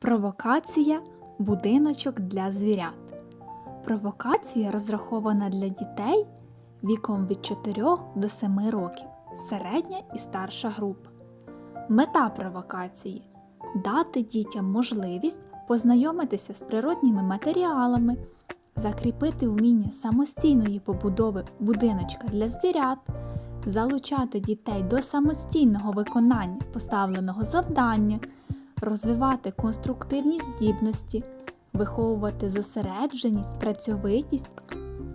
Провокація будиночок для звірят. Провокація розрахована для дітей віком від 4 до 7 років, середня і старша група. Мета провокації дати дітям можливість познайомитися з природніми матеріалами, закріпити вміння самостійної побудови будиночка для звірят, залучати дітей до самостійного виконання поставленого завдання, розвивати конструктивні здібності, виховувати зосередженість, працьовитість,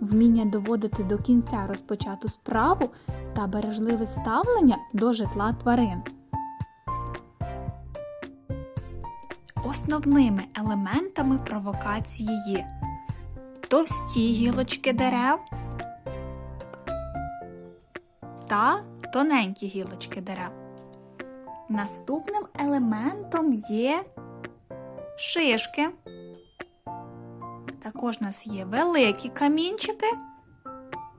вміння доводити до кінця розпочату справу та бережливе ставлення до житла тварин. Основними елементами провокації є товсті гілочки дерев та тоненькі гілочки дерев. Наступним елементом є шишки. Також у нас є великі камінчики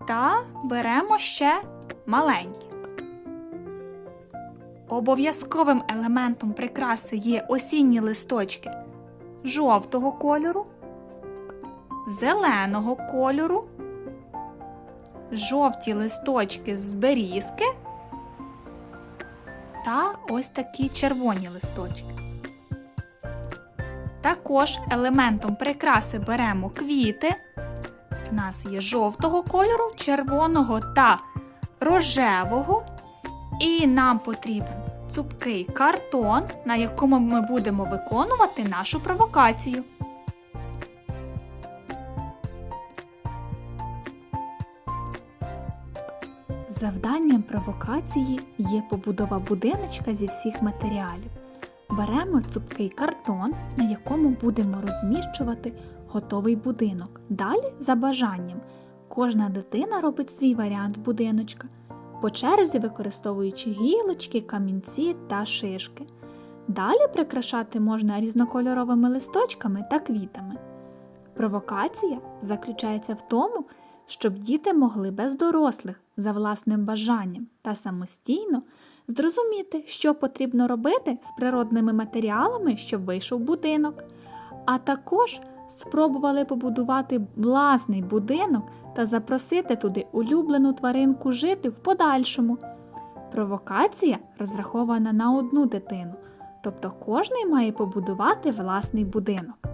та беремо ще маленькі. Обов'язковим елементом прикраси є осінні листочки жовтого кольору, зеленого кольору, жовті листочки з берізки та ось такі червоні листочки. Також елементом прикраси беремо квіти. В нас є жовтого кольору, червоного та рожевого. І нам потрібен цупкий картон, на якому ми будемо виконувати нашу провокацію. Завданням провокації є побудова будиночка зі всіх матеріалів. Беремо цупкий картон, на якому будемо розміщувати готовий будинок. Далі, за бажанням, кожна дитина робить свій варіант будиночка, по черзі використовуючи гілочки, камінці та шишки. Далі прикрашати можна різнокольоровими листочками та квітами. Провокація заключається в тому, щоб діти могли без дорослих за власним бажанням та самостійно зрозуміти, що потрібно робити з природними матеріалами, щоб вийшов будинок, а також спробували побудувати власний будинок та запросити туди улюблену тваринку жити в подальшому. Провокація розрахована на одну дитину, тобто кожний має побудувати власний будинок.